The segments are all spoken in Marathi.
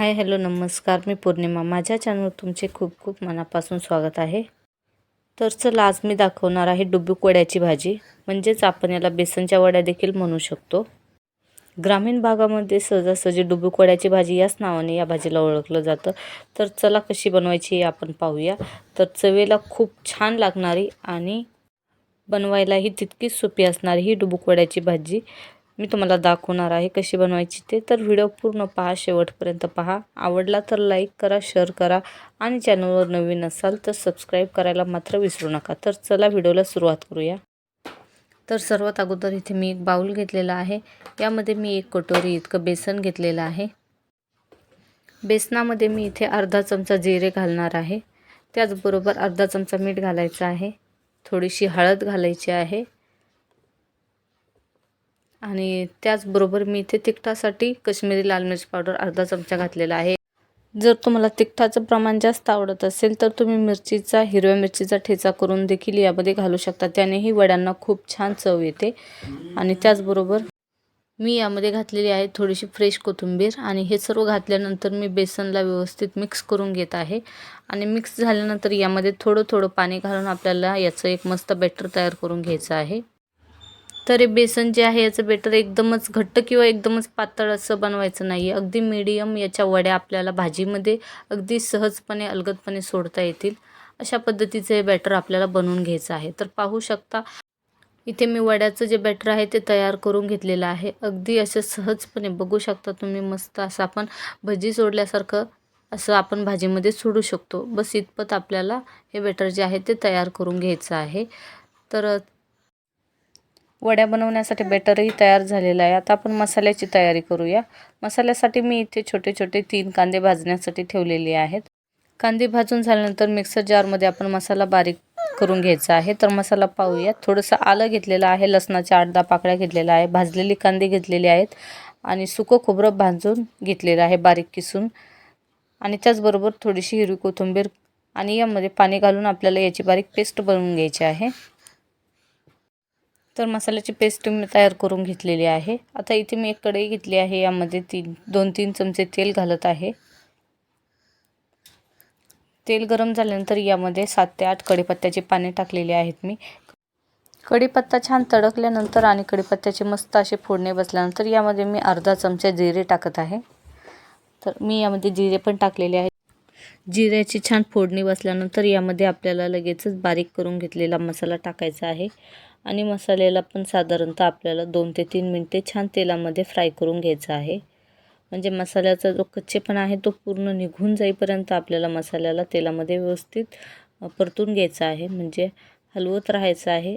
हाय हॅलो नमस्कार. मी पौर्णिमा. माझ्या चॅनलवर तुमचे खूप खूप मनापासून स्वागत आहे. तर चला आज मी दाखवणार आहे डुबूक वड्याची भाजी. म्हणजेच आपण याला बेसनच्या वड्या देखील म्हणू शकतो. ग्रामीण भागामध्ये सहजासहजी डुबूक वड्याची भाजी याच नावाने या भाजीला ओळखलं जातं. तर चला कशी बनवायची हे आपण पाहूया. तर चवेला खूप छान लागणारी आणि बनवायलाही तितकीच सोपी असणारी ही डुबूक वड्याची भाजी. मी तुम्हाला दाखवणार आहे कशी बनवायची ते. तर व्हिडिओ पूर्ण पहा शेवटपर्यंत पहा. आवडला तर लाईक करा शेअर करा. आणि चॅनलवर नवीन असाल तर सबस्क्राईब करायला मात्र विसरू नका. तर चला व्हिडिओला सुरुवात करूया. तर सर्वात अगोदर इथे मी एक बाऊल घेतलेला आहे. यामध्ये मी एक कटोरी इतकं बेसन घेतलेलं आहे. बेसनामध्ये मी इथे अर्धा चमचा जिरे घालणार आहे. त्याचबरोबर अर्धा चमचा मीठ घालायचं आहे. थोडीशी हळद घालायची आहे. आणि त्याचबरोबर मी इथे तिखटासाठी कश्मीरी लाल मिरची पावडर अर्धा चमचा घातलेला आहे. जर तुम्हाला तिखटाचं प्रमाण जास्त आवडत असेल तर तुम्ही मिरचीचा हिरव्या मिरचीचा ठेचा करून देखील यामध्ये घालू शकता. त्यानेही वड्यांना खूप छान चव येते. आणि त्याचबरोबर मी यामध्ये घातलेली आहे थोडीशी फ्रेश कोथिंबीर आणि हे सर्व घातल्यानंतर मी बेसनला व्यवस्थित मिक्स करून घेत आहे. आणि मिक्स झाल्यानंतर यामध्ये थोडं थोडं पाणी घालून आपल्याला याचं एक मस्त बॅटर तयार करून घ्यायचं आहे. तर हे बेसन जे आहे याचं बेटर एकदमच घट्ट किंवा एकदमच पातळ असं बनवायचं नाही आहे अगदी मीडियम याच्या वड्या आपल्याला भाजीमध्ये अगदी सहजपणे अलगदपणे सोडता येतील. अशा पद्धतीचं हे बॅटर आपल्याला बनवून घ्यायचं आहे. तर पाहू शकता इथे मी वड्याचं जे बॅटर आहे ते तयार करून घेतलेलं आहे. अगदी असं सहजपणे बघू शकता तुम्ही मस्त असं आपण भजी सोडल्यासारखं असं आपण भाजीमध्ये सोडू शकतो. बस इतपत आपल्याला हे बॅटर जे आहे ते तयार करून घ्यायचं आहे. तर वड्या बनवण्यासाठी बॅटरही तयार झालेलं आहे. आता आपण मसाल्याची तयारी करूया. मसाल्यासाठी मी इथे छोटे छोटे तीन कांदे भाजण्यासाठी ठेवलेले आहेत. कांदे भाजून झाल्यानंतर मिक्सर जारमध्ये आपण मसाला बारीक करून घ्यायचा आहे. तर मसाला पाहूया थोडंसं आलं घेतलेलं आहे. लसणाच्या आठ दहा पाकळ्या घेतलेल्या आहे भाजलेली कांदे घेतलेले आहेत. आणि सुकं खोबरं भाजून घेतलेलं आहे बारीक किसून. आणि त्याचबरोबर थोडीशी हिरवी कोथिंबीर आणि यामध्ये पाणी घालून आपल्याला याची बारीक पेस्ट बनवून घ्यायची आहे. तर मसाल्याची पेस्ट मी तयार करून घेतलेली आहे. आता इथे मी एक कढई घेतली आहे. यामध्ये तीन दोन तीन चमचे तेल घालत आहे. तेल गरम झाल्यानंतर यामध्ये सात ते आठ कढीपत्त्याची पाने टाकलेली आहेत मी. कढीपत्ता छान तडकल्यानंतर आणि कढीपत्त्याचे मस्त असे फोडणे बसल्यानंतर यामध्ये मी अर्धा चमचा जिरे टाकत आहे. तर मी यामध्ये जिरे पण टाकलेले आहे जिऱ्याची छान फोडणी बसल्यानंतर यामध्ये आपल्याला लगेचच बारीक करून घेतलेला मसाला टाकायचा आहे. आणि मसाल्याला पण साधारणतः आपल्याला दोन ते तीन मिनटे छान तेलामध्ये फ्राय करून घ्यायचा आहे. म्हणजे मसाल्याचा जो कच्चेपणा आहे तो पूर्ण निघून जाईपर्यंत आपल्याला मसाल्याला तेलामध्ये व्यवस्थित परतून घ्यायचा आहे. म्हणजे हलवत राहायचं आहे.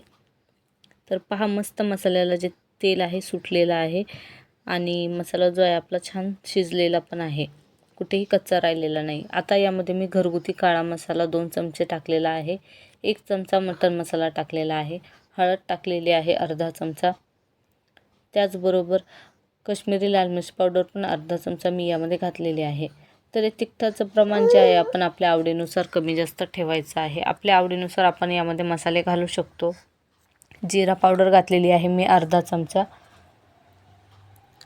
तर पहा मस्त मसाल्याला जे तेल आहे सुटलेलं आहे आणि मसाला जो आहे आपला छान शिजलेला पण आहे. कुठेही कच्चा राहिलेला नाही. आता यामध्ये मी घरगुती काळा मसाला दोन चमचे टाकलेला आहे. एक चमचा मटन मसाला टाकलेला आहे. हळद टाकलेली आहे अर्धा चमचा. त्याचबरोबर कश्मीरी लाल मिरची पावडर पण अर्धा चमचा मी यामध्ये घातलेली आहे. तर हे तिखटाचं प्रमाण जे आहे आपण आपल्या आवडीनुसार कमी जास्त ठेवायचं आहे. आपल्या आवडीनुसार आपण यामध्ये मसाले घालू शकतो. जिरा पावडर घातलेली आहे मी अर्धा चमचा.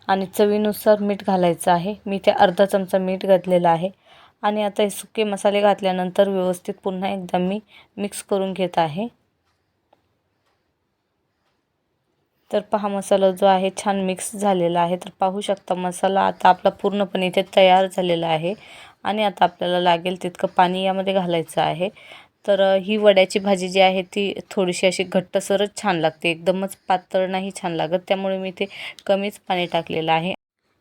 आणि चवीनुसार मीठ घालायचं आहे. मी ते अर्धा चमचा मीठ घातलेलं आहे. आणि आता हे सुके मसाले घातल्यानंतर व्यवस्थित पुन्हा एकदा मी मिक्स करून घेत आहे. तर पहा मसाला जो आहे छान मिक्स झालेला आहे. तर पाहू शकता मसाला आता आपला पूर्णपणे इथे तयार झालेला आहे. आणि आता आपल्याला लागेल तितकं पाणी यामध्ये घालायचं आहे. तर ही वड्याची भाजी जी आहे ती थोडीशी अशी घट्टसरच छान लागते. एकदमच पातळ नाही छान लागत. त्यामुळे मी ते कमीच पाणी टाकलेलं आहे.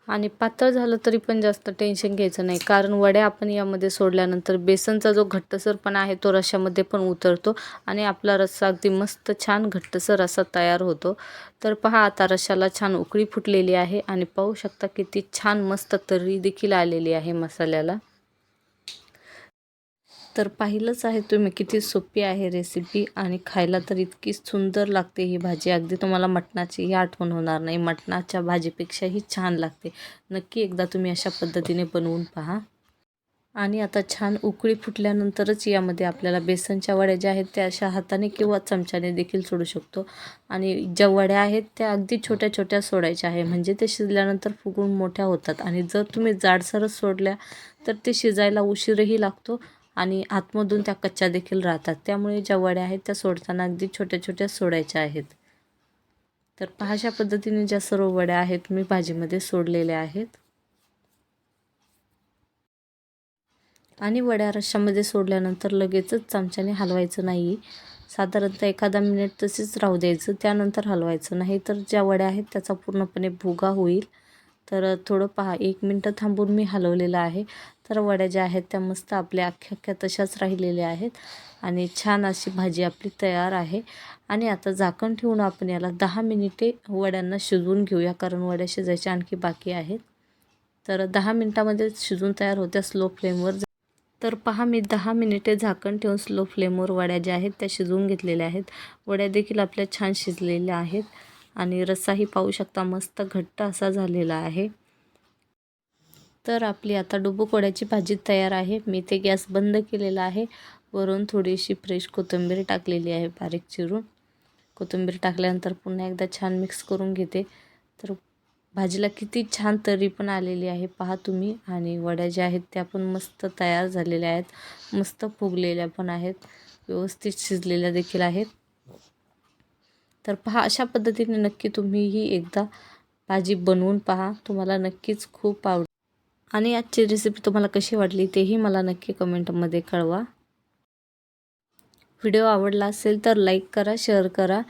आणि पातळ झालं तरी पण जास्त टेन्शन घ्यायचं नाही. कारण वड्या आपण यामध्ये सोडल्यानंतर बेसनचा जो घट्टसरपणा आहे तो रश्यामध्ये पण उतरतो आणि आपला रस्सा अगदी मस्त छान घट्टसर असा तयार होतो. तर पहा आता रशाला छान उकळी फुटलेली आहे आणि पाहू शकता किती छान मस्त तर्री देखील आलेली आहे मसाल्याला. तर पाहिलंच आहे तुम्ही किती सोपी आहे रेसिपी आणि खायला तर इतकी सुंदर लागते ही भाजी. अगदी तुम्हाला मटणाचीही आठवण होणार नाही. मटणाच्या भाजीपेक्षाही छान लागते. नक्की एकदा तुम्ही अशा पद्धतीने बनवून पहा. आणि आता छान उकळी फुटल्यानंतरच यामध्ये आपल्याला बेसनच्या वड्या ज्या आहेत त्या अशा हाताने किंवा चमच्याने देखील सोडू शकतो. आणि ज्या वड्या आहेत त्या अगदी छोट्या छोट्या सोडायच्या आहे. म्हणजे ते शिजल्यानंतर फुगून मोठ्या होतात. आणि जर तुम्ही जाडसरच सोडल्या तर ते शिजायला उशीरही लागतो. आणि आतमधून त्या कच्च्या देखील राहतात. त्यामुळे ज्या वड्या आहेत त्या सोडताना अगदी छोट्या छोट्या सोडायच्या आहेत. तर पहाशा पद्धतीने ज्या सर्व वड्या आहेत मी भाजीमध्ये सोडलेल्या आहेत. आणि वड्या रश्श्यामध्ये सोडल्यानंतर लगेचच चमच्याने हलवायचं नाही साधारणतः एखादा मिनिट तसेच राहू द्यायचं त्यानंतर हलवायचं. नाही तर ज्या वड्या आहेत त्याचा पूर्णपणे भुगा होईल. तर थोडं पहा एक मिनटं थांबून मी हलवलेलं आहे. तर वड्या ज्या आहेत त्या मस्त आपल्या अख्ख्या अख्ख्या तशाच राहिलेल्या आहेत. आणि छान अशी भाजी आपली तयार आहे. आणि आता झाकण ठेवून आपण याला दहा मिनिटे वड्यांना शिजवून घेऊया कारण वड्या शिजायच्या आणखी बाकी आहेत. तर दहा मिनटामध्ये शिजून तयार होत्या स्लो फ्लेमवर तर पहा मी दहा मिनिटे झाकण ठेवून स्लो फ्लेमवर वड्या ज्या आहेत त्या शिजवून घेतलेल्या आहेत. वड्या देखील आपल्या छान शिजलेल्या आहेत. आणि रस्साही पाहू शकता मस्त घट्ट असा झालेला आहे. तर आपली आता डुबूकोड्याची भाजी तयार आहे. मी ते गॅस बंद केलेला आहे. वरून थोडीशी फ्रेश कोथिंबीर टाकलेली आहे बारीक चिरून. कोथिंबीर टाकल्यानंतर पुन्हा एकदा छान मिक्स करून घेते. तर भाजीला किती छान तरी पण आलेली आहे पहा तुम्ही. आणि वड्या ज्या आहेत त्या पण मस्त तयार झालेल्या आहेत. मस्त फुगलेल्या पण आहेत. व्यवस्थित शिजलेल्या देखील आहेत. तर पहा अशा पद्धतीने नक्की तुम्हीही एकदा भाजी बनवून पहा. तुम्हाला नक्कीच खूप आवड आणि आजची रेसिपी तुम्हाला कशी वाटली तेही मला नक्की कमेंटमध्ये कळवा. व्हिडिओ आवडला असेल तर लाईक करा शेअर करा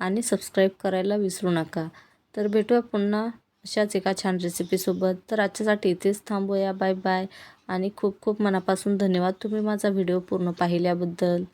आणि सबस्क्राईब करायला विसरू नका. तर भेटूया पुन्हा अशाच एका छान रेसिपीसोबत तर आजच्यासाठी इथेच थांबूया. बाय बाय आणि खूप खूप मनापासून धन्यवाद तुम्ही माझा व्हिडिओ पूर्ण पाहिल्याबद्दल.